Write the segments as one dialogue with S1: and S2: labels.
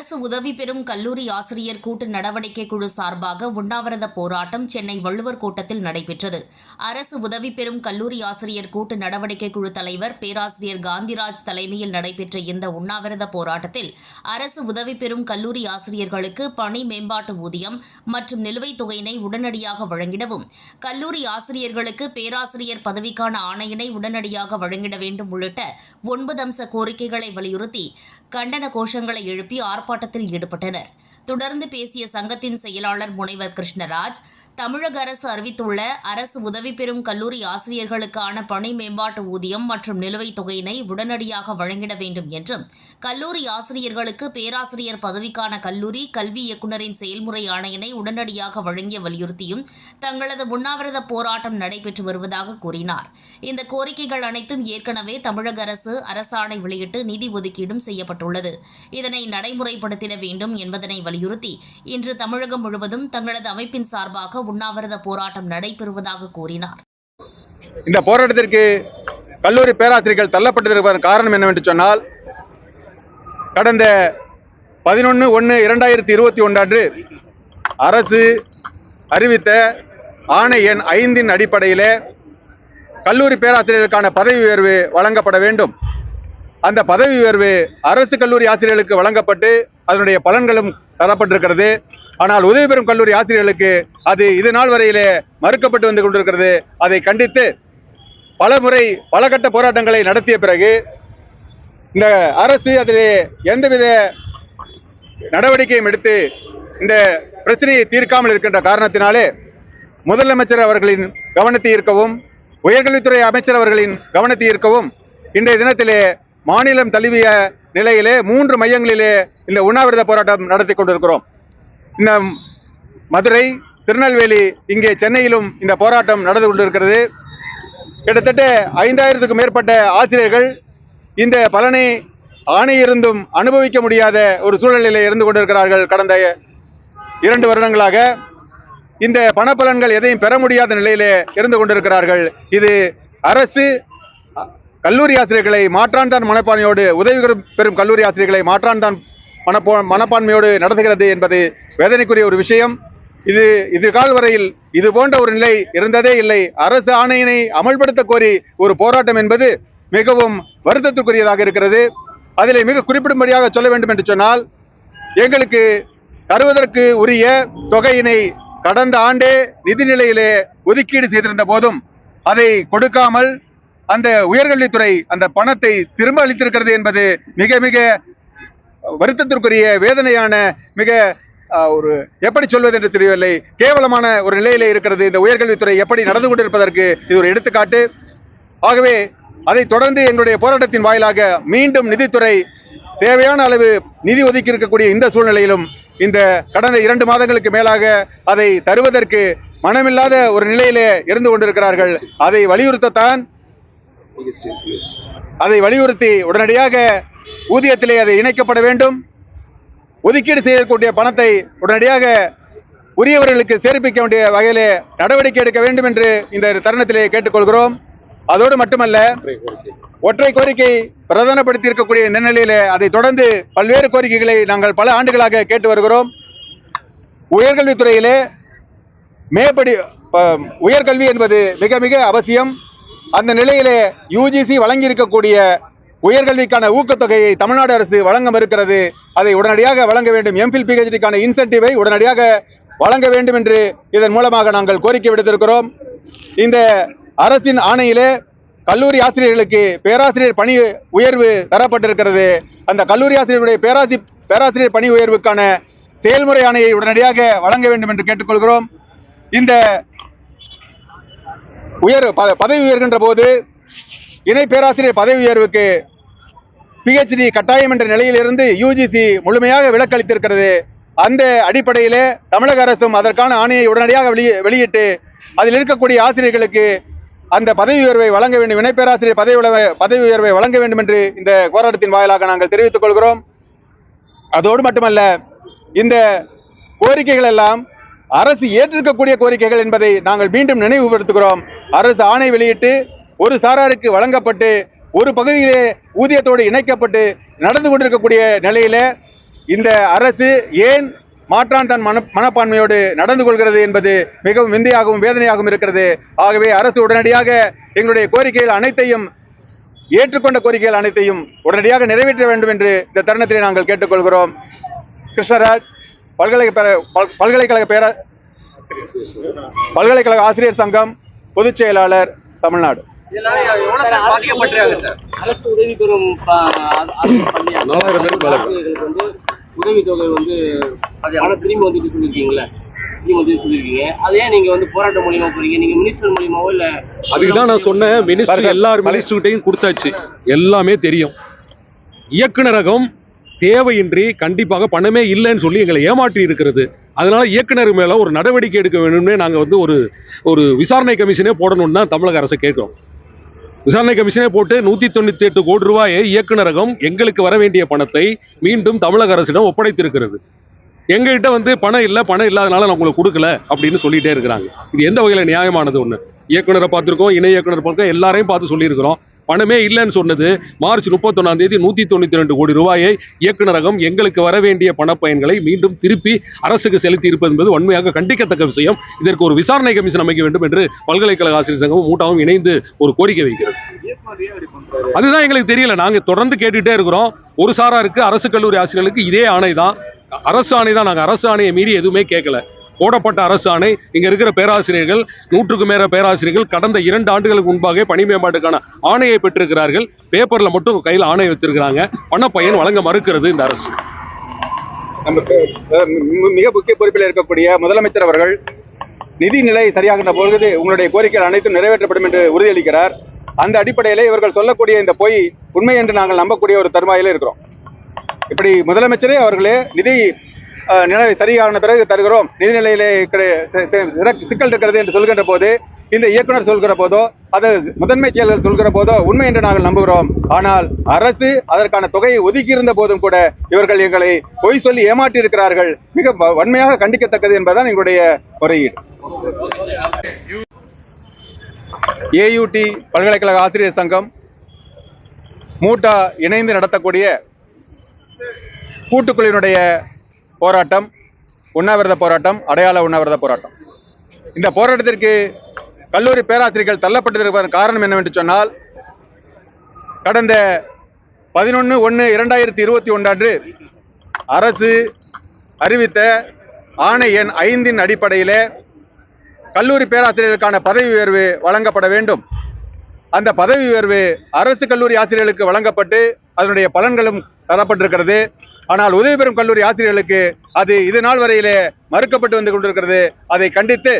S1: அரசு உதவி பெறும் கல்லூரி ஆசிரியர் கூட்டு நடவடிக்கை குழு சார்பாக உண்ணாவிரத போராட்டம் சென்னை வள்ளுவர் கோட்டத்தில் நடைபெற்றது. அரசு உதவி பெறும் கல்லூரி ஆசிரியர் கூட்டு நடவடிக்கை குழு தலைவர் பேராசிரியர் காந்திராஜ் தலைமையில் நடைபெற்ற இந்த உண்ணாவிரத போராட்டத்தில் அரசு உதவி பெறும் கல்லூரி ஆசிரியர்களுக்கு பணி மேம்பாட்டு ஊதியம் மற்றும் நிலுவைத் தொகையினை உடனடியாக வழங்கிடவும் கல்லூரி ஆசிரியர்களுக்கு பேராசிரியர் பதவிக்கான ஆணையினை உடனடியாக வழங்கிட வேண்டும் உள்ளிட்ட ஒன்பது அம்ச கோரிக்கைகளை வலியுறுத்தி கண்டன கோஷங்களை எழுப்பி ஆர்ப்பாட்டத்தில் ஈடுபட்டனர். தொடர்ந்து பேசிய சங்கத்தின் செயலாளர் முனைவர் கிருஷ்ணராஜ் தமிழக அரசு அறிவித்துள்ள அரசு உதவி பெறும் கல்லூரி ஆசிரியர்களுக்கான பணி மேம்பாட்டு ஊதியம் மற்றும் நிலுவைத் தொகையினை உடனடியாக வழங்கிட வேண்டும் என்றும் கல்லூரி ஆசிரியர்களுக்கு பேராசிரியர் பதவிக்கான கல்லூரி கல்வி இயக்குநரின் செயல்முறை ஆணையினை உடனடியாக வழங்கிய வலியுறுத்தியும் தங்களது உண்ணாவிரத போராட்டம் நடைபெற்று வருவதாக கூறினார். இந்த கோரிக்கைகள் அனைத்தும் ஏற்கனவே தமிழக அரசு அரசாணை வெளியிட்டு நிதி ஒதுக்கீடும் செய்யப்பட்டுள்ளது. இதனை நடைமுறைப்படுத்திட வேண்டும் என்பதனை வலியுறுத்தி இன்று தமிழகம் முழுவதும் தங்களது அமைப்பின் சார்பாக உண்ணாவிரத போராட்டம் நடைபெறுவதாக கூறினார்.
S2: இந்த போராட்டத்திற்கு கல்லூரி பேராசிரியர்கள் தள்ளப்பட்டதற்கு காரணம் என்னவென்று சொன்னால் கடந்த பதினொன்று ஒன்று இரண்டாயிரத்தி இருபத்தி ஒன்றாண்டு அரசு அறிவித்த ஆணை எண் ஐந்தின் அடிப்படையிலே கல்லூரி பேராசிரியர்களுக்கான பதவி உயர்வு வழங்கப்பட வேண்டும். அந்த பதவி உயர்வு அரசு கல்லூரி ஆசிரியர்களுக்கு வழங்கப்பட்டு அதனுடைய பலன்களும் தரப்பட்டிருக்கிறது. ஆனால் உதவி பெறும் கல்லூரி ஆசிரியர்களுக்கு அது இது நாள் வரையிலே மறுக்கப்பட்டு வந்து கொண்டிருக்கிறது. அதை கண்டித்து பல முறை பல கட்ட போராட்டங்களை நடத்திய பிறகு இந்த அரசு அதில் எந்தவித நடவடிக்கையும் எடுத்து இந்த பிரச்சனையை தீர்க்காமல் இருக்கின்ற காரணத்தினாலே முதலமைச்சர் அவர்களின் கவனத்தை ஈர்க்கவும் உயர்கல்வித்துறை அமைச்சர் அவர்களின் கவனத்தை ஈர்க்கவும் இன்றைய தினத்திலே மாநிலம் தழுவிய நிலையிலே மூன்று மையங்களிலே இந்த உண்ணாவிரத போராட்டம் நடத்தி கொண்டிருக்கிறோம். இந்த மதுரை திருநெல்வேலி இங்கே சென்னையிலும் இந்த போராட்டம் நடந்து கொண்டிருக்கிறது. கிட்டத்தட்ட ஐந்தாயிரத்துக்கும் மேற்பட்ட ஆசிரியர்கள் இந்த பலனை ஆணையிருந்தும் அனுபவிக்க முடியாத ஒரு சூழ்நிலையில் இருந்து கொண்டிருக்கிறார்கள் கடந்த இரண்டு வருடங்களாக. இந்த பணப்பலன்கள் எதையும் பெற முடியாத நிலையிலே இருந்து கொண்டிருக்கிறார்கள். இது அரசு கல்லூரி ஆசிரியர்களை மாற்றான்தான் மனப்பான்மையோடு உதவி பெறும் கல்லூரி ஆசிரியர்களை மாற்றான்தான் மனப்போ மனப்பான்மையோடு நடத்துகிறது என்பது வேதனைக்குரிய ஒரு விஷயம். இது இதுகால் வரையில் இது போன்ற ஒரு நிலை இருந்ததே இல்லை. அரசு ஆணையினை அமல்படுத்த கோரி ஒரு போராட்டம் என்பது மிகவும் வருத்தத்திற்குரியதாக இருக்கிறது. அதில் மிக குறிப்பிடும்படியாக சொல்ல வேண்டும் என்று சொன்னால் எங்களுக்கு தருவதற்கு உரிய தொகையினை கடந்த ஆண்டே நிதிநிலையிலே ஒதுக்கீடு செய்திருந்த போதும் அதை கொடுக்காமல் அந்த உயர்கல்வித்துறை அந்த பணத்தை திரும்ப அளித்திருக்கிறது என்பது மிக மிக வருத்தத்திற்குரிய வேதனையான மிக ஒரு எப்படி சொல்வது என்று தெரியவில்லை. கேவலமான ஒரு நிலையில் இருக்கிறது. இந்த உயர்கல்வித்துறை எப்படி நடந்து கொண்டிருப்பதற்கு இது ஒரு எடுத்துக்காட்டு. ஆகவே அதை தொடர்ந்து எங்களுடைய போராட்டத்தின் வாயிலாக மீண்டும் நிதித்துறை தேவையான அளவு நிதி ஒதுக்கி இருக்கக்கூடிய இந்த சூழ்நிலையிலும் இந்த கடந்த இரண்டு மாதங்களுக்கு மேலாக அதை தருவதற்கு மனமில்லாத ஒரு நிலையிலே இருந்து கொண்டிருக்கிறார்கள். அதை வலியுறுத்தத்தான் அதை வலியுறுத்தி உடனடியாக ஊதியத்திலே அதை இணைக்கப்பட வேண்டும். ஒதுக்கீடு செய்யக்கூடிய பணத்தை உடனடியாக உரியவர்களுக்கு சேர்ப்பிக்க வேண்டிய வகையிலே நடவடிக்கை எடுக்க வேண்டும் என்று இந்த தருணத்திலே கேட்டுக்கொள்கிறோம். அதோடு மட்டுமல்ல ஒற்றை கோரிக்கை பிரதானப்படுத்தி இருக்கக்கூடிய இந்த நிலையிலே அதை தொடர்ந்து பல்வேறு கோரிக்கைகளை நாங்கள் பல ஆண்டுகளாக கேட்டு வருகிறோம். உயர்கல்வித்துறையிலே மேற்படி உயர்கல்வி என்பது மிக மிக அவசியம். அந்த நிலையிலே யூஜிசி வழங்கியிருக்கக்கூடிய உயர்கல்விக்கான ஊக்கத்தொகையை தமிழ்நாடு அரசு வழங்க மறுக்கிறது. அதை உடனடியாக வழங்க வேண்டும். எம்பில் பிஹெச்டிக்கான இன்சென்டிவை உடனடியாக வழங்க வேண்டும் என்று இதன் மூலமாக நாங்கள் கோரிக்கை விடுத்திருக்கிறோம். இந்த அரசின் ஆணையிலே கல்லூரி ஆசிரியர்களுக்கு பேராசிரியர் பணி உயர்வு தரப்பட்டிருக்கிறது. அந்த கல்லூரி ஆசிரியருடைய பேராசி பேராசிரியர் பணி உயர்வுக்கான செயல்முறை ஆணையை உடனடியாக வழங்க வேண்டும் என்று கேட்டுக்கொள்கிறோம். இந்த உயர் பதவி உயர்கின்ற போது இணை பேராசிரியர் பதவி உயர்வுக்கு பிஹெச்டி கட்டாயம் என்ற நிலையிலிருந்து யூஜிசி முழுமையாக விலக்களித்திருக்கிறது. அந்த அடிப்படையிலே தமிழக அரசும் அதற்கான ஆணையை உடனடியாக வெளியே வெளியிட்டு அதில் இருக்கக்கூடிய ஆசிரியர்களுக்கு அந்த பதவி உயர்வை வழங்க வேண்டும் இணை பேராசிரியர் பதவி பதவி உயர்வை வழங்க வேண்டும் என்று இந்த போராட்டத்தின் வாயிலாக நாங்கள் தெரிவித்துக் கொள்கிறோம். அதோடு மட்டுமல்ல இந்த கோரிக்கைகள் எல்லாம் அரசு ஏற்றிருக்கக்கூடிய கோரிக்கைகள் என்பதை நாங்கள் மீண்டும் நினைவுபடுத்துகிறோம். அரசு ஆணை வெளியிட்டு ஒரு சாராருக்கு வழங்கப்பட்டு ஒரு பகுதியிலே ஊதியத்தோடு இணைக்கப்பட்டு நடந்து கொண்டிருக்கக்கூடிய நிலையில இந்த அரசு ஏன் மாற்றான் தன் மன மனப்பான்மையோடு நடந்து கொள்கிறது என்பது மிகவும் விந்தையாகவும் வேதனையாகவும் இருக்கிறது. ஆகவே அரசு உடனடியாக எங்களுடைய கோரிக்கைகள் அனைத்தையும் ஏற்றுக்கொண்ட கோரிக்கைகள் அனைத்தையும் உடனடியாக நிறைவேற்ற வேண்டும் என்று இந்த தருணத்திலே நாங்கள் கேட்டுக்கொள்கிறோம். கிருஷ்ணராஜ் பல்கலைக்கழக பல்- பல்கலைக்கழக பேர பல்கலைக்கழக ஆசிரியர் சங்கம் பொதுச் செயலாளர் தமிழ்நாடு.
S3: அரசு உதவி பெறும் உதவித்தொகை வந்து
S4: அது
S3: பணம் திரும்பி வந்துட்டு சொல்லியிருக்கீங்களே திரும்பி வந்துட்டு சொல்லியிருக்கீங்க அதை ஏன் நீங்க வந்து போராட்டம் மூலியமா போறீங்க? நீங்க மினிஸ்டர் மூலியமாவோ இல்ல
S5: அதுக்கு தான் நான் சொன்னேன். மினிஸ்டர்
S2: பாருங்க,
S5: எல்லார்
S2: மலை-
S5: மினிஸ்டர்கிட்டையும் கொடுத்தாச்சு. எல்லாமே தெரியும். இயக்குனரகம் தேவையின்றி கண்டிப்பாக பணமே இல்லைன்னு சொல்லி எங்களை ஏமாற்றி இருக்கிறது. அதனால இயக்குனர் மேல ஒரு நடவடிக்கை எடுக்க வேணும்னு நாங்க வந்து ஒரு ஒரு விசாரணை கமிஷனே போடணும்னு தான் தமிழக அரசை கேட்கிறோம். விசாரணை கமிஷனே போட்டு நூத்தி தொண்ணூத்தி எட்டு கோடி ரூபாயை இயக்குனரகம் எங்களுக்கு வர வேண்டிய பணத்தை மீண்டும் தமிழக அரசிடம் ஒப்படைத்திருக்கிறது. எங்ககிட்ட வந்து பணம் இல்லை பணம் இல்லாதனால நான் உங்களுக்கு கொடுக்கல அப்படின்னு சொல்லிட்டே இருக்கிறாங்க. இது எந்த வகையில நியாயமானது ஒண்ணு? இயக்குனரை பார்த்துருக்கோம் இணை இயக்குனர் பார்த்திருக்கோம் எல்லாரையும் பார்த்து சொல்லியிருக்கிறோம். பணமே இல்லைன்னு சொன்னது மார்ச் முப்பத்தொன்னாம் தேதி நூத்தி தொண்ணூத்தி ரெண்டு கோடி ரூபாயை இயக்குனரகம் எங்களுக்கு வர வேண்டிய பணப்பயன்களை மீண்டும் திருப்பி அரசுக்கு செலுத்தி இருப்பது என்பது உண்மையாக கண்டிக்கத்தக்க விஷயம். இதற்கு ஒரு விசாரணை கமிஷன் அமைக்க வேண்டும் என்று பல்கலைக்கழக ஆசிரியர் சங்கமும் மூட்டாவும் இணைந்து ஒரு கோரிக்கை வைக்கிறது. அதுதான் எங்களுக்கு தெரியல. நாங்க தொடர்ந்து கேட்டுட்டே இருக்கிறோம். ஒரு சாரா இருக்கு. அரசு கல்லூரி ஆசிரியர்களுக்கு இதே ஆணை தான் அரசு ஆணை தான் நாங்க அரசு ஆணையை மீறி எதுவுமே கேட்கல. போடப்பட்ட அரசு ஆணை. இங்க இருக்கிற பேராசிரியர்கள் நூற்றுக்கு மேற பேராசிரியர்கள் கடந்த இரண்டு ஆண்டுகளுக்கு முன்பாக பணி மேம்பாட்டுக்கான ஆணையை பெற்றிருக்கிறார்கள். பேப்பர்ல மட்டும் கையில் ஆணை வைத்திருக்கிறாங்க. பணப்பயன் வழங்க மறுக்கிறது இந்த அரசு.
S2: மிக முக்கிய பொறுப்பில் இருக்கக்கூடிய முதலமைச்சர் அவர்கள் நிதிநிலை சரியாகின்ற பொழுது உங்களுடைய கோரிக்கைகள் அனைத்தும் நிறைவேற்றப்படும் என்று உறுதியளிக்கிறார். அந்த அடிப்படையிலே இவர்கள் சொல்லக்கூடிய இந்த பொய் உண்மை என்று நாங்கள் நம்பக்கூடிய ஒரு தருவாயிலே இருக்கிறோம். இப்படி முதலமைச்சரே அவர்களே நிதி அஹ், நிலை சரியான பிறகு தருகிறோம். நிதிநிலையிலே கிடை- சிக்கல் இருக்கிறது என்று சொல்கின்ற போது இந்த இயக்குனர் சொல்கிற போதோ அது முதன்மை செயலர் சொல்கிற போதோ உண்மை என்று நாங்கள் நம்புகிறோம். ஆனால் அரசு அதற்கான தொகையை ஒதுக்கி இருந்த போதும் கூட இவர்கள் எங்களை பொய் சொல்லி ஏமாற்றி இருக்கிறார்கள் மிக வன்மையாக கண்டிக்கத்தக்கது என்பதுதான் எங்களுடைய முறையீடு. ஏயுடி பல்கலைக்கழக ஆசிரியர் சங்கம் மூட்டா இணைந்து நடத்தக்கூடிய கூட்டுக்குழுவினுடைய போராட்டம் உண்ணாவிரத போராட்டம் அடையாள உண்ணாவிரத போராட்டம். இந்த போராட்டத்திற்கு கல்லூரி பேராசிரியர்கள் தள்ளப்பட்டிருப்பதற்கு காரணம் என்னவென்று சொன்னால் கடந்த பதினொன்று ஒன்று இரண்டாயிரத்தி இருபத்தி ஒன்றாண்டு அரசு அறிவித்த ஆணை எண் ஐந்தின் அடிப்படையிலே கல்லூரி பேராசிரியர்களுக்கான பதவி உயர்வு வழங்கப்பட வேண்டும். அந்த பதவி உயர்வு அரசு கல்லூரி ஆசிரியர்களுக்கு வழங்கப்பட்டு அதனுடைய பலன்களும் தரப்பட்டிருக்கிறது. ஆனால் உதவி பெறும் கல்லூரி ஆசிரியர்களுக்கு அது இது நாள் வரையிலே மறுக்கப்பட்டு வந்து கொண்டிருக்கிறது. அதை கண்டித்து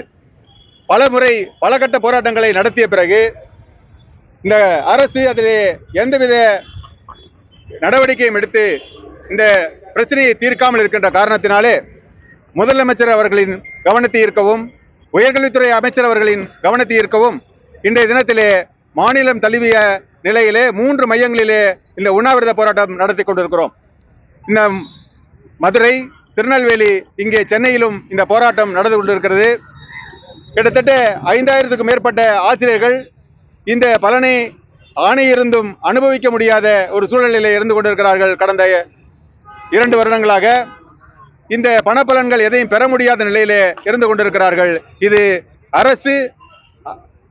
S2: பல முறை பல கட்ட போராட்டங்களை நடத்திய பிறகு இந்த அரசு அதில் எந்தவித நடவடிக்கையும் எடுத்து இந்த பிரச்சனையை தீர்க்காமல் இருக்கின்ற காரணத்தினாலே முதலமைச்சர் அவர்களின் கவனத்தை ஈர்க்கவும் உயர்கல்வித்துறை அமைச்சர் அவர்களின் கவனத்தை ஈர்க்கவும் இன்றைய தினத்திலே மாநிலம் தழுவிய நிலையிலே மூன்று மையங்களிலே இந்த உண்ணாவிரத போராட்டம் நடத்தி கொண்டிருக்கிறோம். இந்த மதுரை திருநெல்வேலி இங்கே சென்னையிலும் இந்த போராட்டம் நடந்து கொண்டிருக்கிறது. கிட்டத்தட்ட ஐந்தாயிரத்துக்கும் மேற்பட்ட ஆசிரியர்கள் இந்த பலனை ஆணையிருந்தும் அனுபவிக்க முடியாத ஒரு சூழ்நிலையில் இருந்து கொண்டிருக்கிறார்கள் கடந்த இரண்டு வருடங்களாக. இந்த பணப்பலன்கள் எதையும் பெற முடியாத நிலையிலே இருந்து கொண்டிருக்கிறார்கள். இது அரசு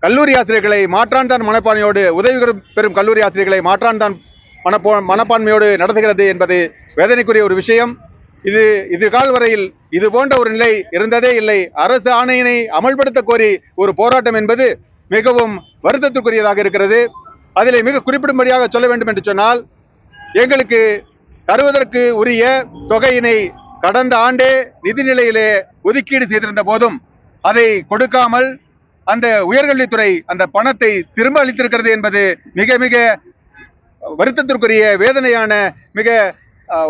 S2: கல்லூரி ஆசிரியர்களை மாற்றான் தான் மனப்பான்மையோடு உதவி பெறும் கல்லூரி ஆசிரியர்களை மாற்றான் தான் மனப்போ மனப்பான்மையோடு நடத்துகிறது என்பது வேதனைக்குரிய ஒரு விஷயம். இது இது கால் வரையில் இது போன்ற ஒரு நிலை இருந்ததே இல்லை. அரசு ஆணையினை அமல்படுத்த கோரி ஒரு போராட்டம் என்பது மிகவும் வருத்தத்துக்குரியதாக இருக்கிறது. அதில் மிக குறிப்பிடும்படியாக சொல்ல வேண்டும் என்று சொன்னால் எங்களுக்கு தருவதற்கு உரிய தொகையினை கடந்த ஆண்டே நிதிநிலையிலே ஒதுக்கீடு செய்திருந்த போதும் அதை கொடுக்காமல் அந்த உயர்கல்வித்துறை அந்த பணத்தை திரும்ப அளித்திருக்கிறது என்பது மிக மிக வருத்தத்திற்குரிய வேதனையான மிக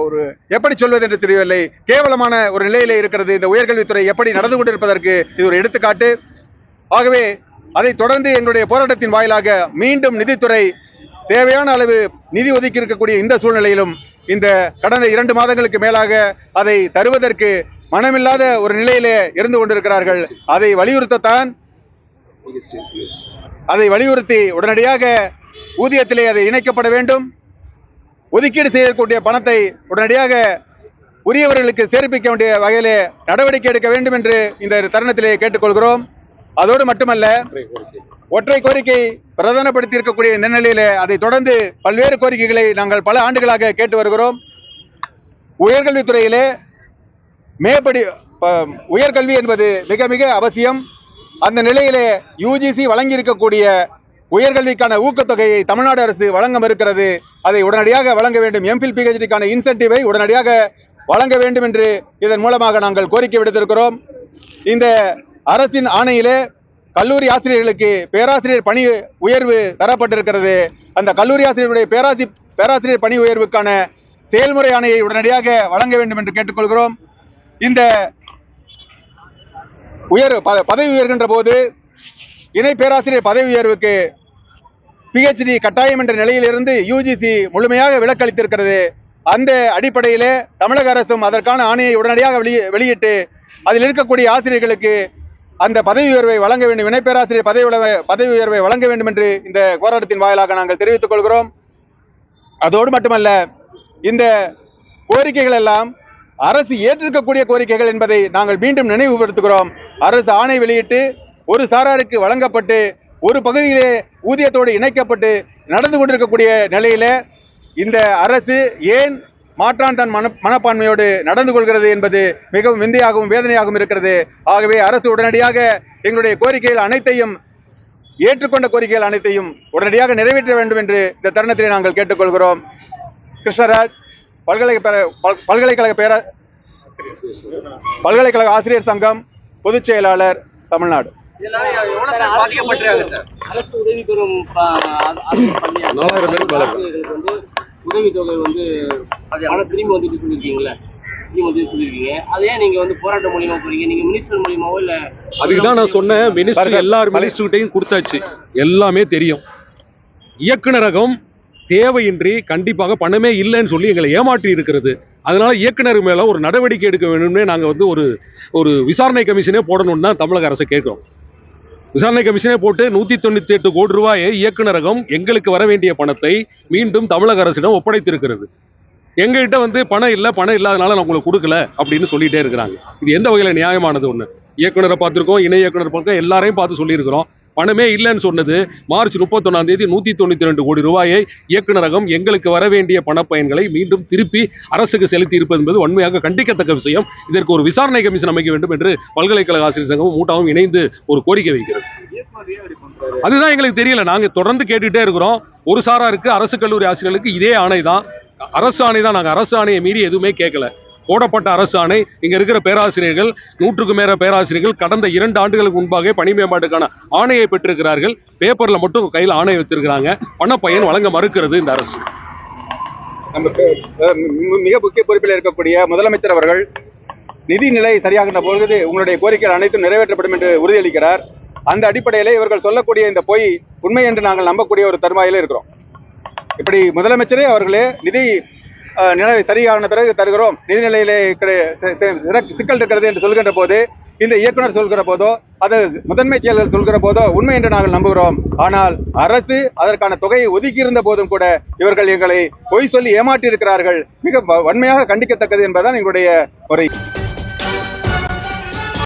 S2: ஒரு எப்படி சொல்வது என்று தெரியவில்லை. கேவலமான ஒரு நிலையிலே இருக்கிறது இந்த உயர்கல்வித்துறை எப்படி நடந்து கொண்டிருப்பதற்கு இது ஒரு எடுத்துக்காட்டு. ஆகவே அதை தொடர்ந்து எங்களுடைய போராட்டத்தின் வாயிலாக மீண்டும் நிதித்துறை தேவையான அளவு நிதி ஒதுக்கி இருக்கக்கூடிய இந்த சூழ்நிலையிலும் இந்த கடந்த இரண்டு மாதங்களுக்கு மேலாக அதை தருவதற்கு மனமில்லாத ஒரு நிலையிலே இருந்து கொண்டிருக்கிறார்கள். அதை வலியுறுத்தத்தான் அதை வலியுறுத்தி உடனடியாக ஊதியத்திலே அதை இணைக்கப்பட வேண்டும். ஒதுக்கீடு செய்யக்கூடிய பணத்தை உடனடியாக உரியவர்களுக்கு சேர்ப்பிக்க வேண்டிய வகையிலே நடவடிக்கை எடுக்க வேண்டும் என்று இந்த தருணத்திலே கேட்டுக்கொள்கிறோம். அதோடு மட்டுமல்ல ஒற்றை கோரிக்கை பிரதானப்படுத்தி இருக்கக்கூடிய இந்த நிலையிலே அதை தொடர்ந்து பல்வேறு கோரிக்கைகளை நாங்கள் பல ஆண்டுகளாக கேட்டு வருகிறோம். உயர்கல்வித்துறையிலே மேற்படி ப- உயர்கல்வி என்பது மிக மிக அவசியம். அந்த நிலையிலே யூஜிசி வழங்கியிருக்கக்கூடிய உயர்கல்விக்கான ஊக்கத்தொகையை தமிழ்நாடு அரசு வழங்க மறுக்கிறது. அதை உடனடியாக வழங்க வேண்டும். எம்பில் பிஹெச்டிக்கான இன்சென்டிவை உடனடியாக வழங்க வேண்டும் என்று இதன் மூலமாக நாங்கள் கோரிக்கை விடுத்திருக்கிறோம். இந்த அரசின் ஆணையிலே கல்லூரி ஆசிரியர்களுக்கு பேராசிரியர் பணி உயர்வு தரப்பட்டிருக்கிறது. அந்த கல்லூரி ஆசிரியருடைய பேராசி பேராசிரியர் பணி உயர்வுக்கான செயல்முறை ஆணையை உடனடியாக வழங்க வேண்டும் என்று கேட்டுக்கொள்கிறோம். இந்த உயர் பதவி உயர்கின்ற போது இணை பேராசிரியர் பதவி உயர்வுக்கு பிஹெச்டி கட்டாயம் என்ற நிலையிலிருந்து யூஜிசி முழுமையாக விலக்களித்திருக்கிறது. அந்த அடிப்படையிலே தமிழக அரசும் அதற்கான ஆணையை உடனடியாக வெளியே வெளியிட்டு அதில் இருக்கக்கூடிய ஆசிரியர்களுக்கு அந்த பதவி உயர்வை வழங்க வேண்டும் இணை பேராசிரியர் பதவி பதவி உயர்வை வழங்க வேண்டும் என்று இந்த போராட்டத்தின் வாயிலாக நாங்கள் தெரிவித்துக் கொள்கிறோம். அதோடு மட்டுமல்ல இந்த கோரிக்கைகள் எல்லாம் அரசு ஏற்றிருக்கக்கூடிய கோரிக்கைகள் என்பதை நாங்கள் மீண்டும் நினைவுபடுத்துகிறோம். அரசு ஆணை வெளியிட்டு ஒரு சாராருக்கு வழங்கப்பட்டு ஒரு பகுதியிலே ஊதியத்தோடு இணைக்கப்பட்டு நடந்து கொண்டிருக்கக்கூடிய நிலையில இந்த அரசு ஏன் மாற்றான் தன் மன மனப்பான்மையோடு நடந்து கொள்கிறது என்பது மிகவும் விந்தையாகவும் வேதனையாகவும் இருக்கிறது. ஆகவே அரசு உடனடியாக எங்களுடைய கோரிக்கைகள் அனைத்தையும் ஏற்றுக்கொண்ட கோரிக்கைகள் அனைத்தையும் உடனடியாக நிறைவேற்ற வேண்டும் என்று இந்த தருணத்திலே நாங்கள் கேட்டுக்கொள்கிறோம். கிருஷ்ணராஜ் பல்கலை பல்- பல்கலைக்கழக பேர பல்கலைக்கழக ஆசிரியர் சங்கம் பொதுச் செயலாளர் தமிழ்நாடு
S4: இதனால எவ்வளவு பேர் பாதிக்கப்பட்டிருக்காங்க சார்
S3: அரசு உதவி பெறும் உதவித்தொகை வந்து பணம் திரும்பி வந்துட்டு சொல்லியிருக்கீங்களே திரும்பி வந்துட்டு சொல்லியிருக்கீங்க அதை ஏன் நீங்க வந்து போராட்டம் மூலியமா போறீங்க? நீங்க மினிஸ்டர் மூலியமாவோ இல்ல
S5: அதுக்கு தான் நான் சொன்னேன். மினிஸ்டர்
S2: பாருங்க,
S5: எல்லார்
S2: பழைய-
S5: மினிஸ்டர்கிட்டையும் கொடுத்தாச்சு. எல்லாமே தெரியும். இயக்குனரகம் தேவையின்றி கண்டிப்பாக பணமே இல்லைன்னு சொல்லி எங்களை ஏமாற்றி இருக்கிறது. அதனால இயக்குனர் மேல ஒரு நடவடிக்கை எடுக்க வேணும்னு நாங்க வந்து ஒரு ஒரு விசாரணை கமிஷனே போடணும்னு தான் தமிழக அரசை கேட்கிறோம். விசாரணை கமிஷனே போட்டு நூத்தி தொண்ணூத்தி எட்டு கோடி ரூபாயை இயக்குனரகம் எங்களுக்கு வர வேண்டிய பணத்தை மீண்டும் தமிழக அரசிடம் ஒப்படைத்திருக்கிறது. எங்ககிட்ட வந்து பணம் இல்லை பணம் இல்லாதனால நான் உங்களுக்கு கொடுக்கல அப்படின்னு சொல்லிட்டே இருக்கிறாங்க. இது எந்த வகையில நியாயமானது ஒன்று இயக்குனரை பார்த்துருக்கோம் இணை இயக்குனர் பார்க்க எல்லாரையும் பார்த்து சொல்லியிருக்கிறோம். பணமே இல்லைன்னு சொன்னது மார்ச் முப்பத்தொன்னாம் தேதி நூத்தி தொண்ணூத்தி ரெண்டு கோடி ரூபாயை இயக்குனரகம் எங்களுக்கு வர வேண்டிய பணப்பயன்களை மீண்டும் திருப்பி அரசுக்கு செலுத்தி இருப்பது என்பது உண்மையாக கண்டிக்கத்தக்க விஷயம். இதற்கு ஒரு விசாரணை கமிஷன் அமைக்க வேண்டும் என்று பல்கலைக்கழக ஆசிரியர் சங்கமும் மூட்டாவும் இணைந்து ஒரு கோரிக்கை வைக்கிறது. அதுதான் எங்களுக்கு தெரியல. நாங்க தொடர்ந்து கேட்டுட்டே இருக்கிறோம். ஒரு சாரா இருக்கு. அரசு கல்லூரி ஆசிரியர்களுக்கு இதே ஆணை தான் அரசு ஆணை தான் நாங்க அரசு ஆணையை மீறி எதுவுமே கேட்கல. போடப்பட்ட அரசு ஆணை. இங்க இருக்கிற பேராசிரியர்கள் நூற்றுக்கு மேற பேராசிரியர்கள் கடந்த இரண்டு ஆண்டுகளுக்கு முன்பாக பணி மேம்பாட்டுக்கான ஆணையை பெற்றிருக்கிறார்கள். பேப்பர்ல மட்டும் கையில் ஆணை வைத்திருக்கிறாங்க. பணப்பயன் வழங்க மறுக்கிறது இந்த அரசு.
S2: நம்ம மிக முக்கிய பொறுப்பில் இருக்கக்கூடிய முதலமைச்சர் அவர்கள் நிதிநிலை சரியாகின்ற பொழுது உங்களுடைய கோரிக்கைகள் அனைத்தும் நிறைவேற்றப்படும் என்று உறுதியளிக்கிறார். அந்த அடிப்படையிலே இவர்கள் சொல்லக்கூடிய இந்த பொய் உண்மை என்று நாங்கள் நம்பக்கூடிய ஒரு தருவாயில இருக்கிறோம். இப்படி முதலமைச்சரே அவர்களே நிதி நிலவை நிலை சரியான பிறகு தருகிறோம். நிதிநிலையிலே கிடை- சிக்கல் இருக்கிறது என்று சொல்கின்ற போது இந்த இயக்குனர் சொல்கிற போதோ அது முதன்மை செயலர் சொல்கிற போதோ உண்மை என்று நாங்கள் நம்புகிறோம். ஆனால் அரசு அதற்கான தொகையை ஒதுக்கியிருந்த போதும் கூட இவர்கள் எங்களை பொய் சொல்லி ஏமாற்றி இருக்கிறார்கள் மிக வன்மையாக கண்டிக்கத்தக்கது என்பதுதான் எங்களுடைய முறை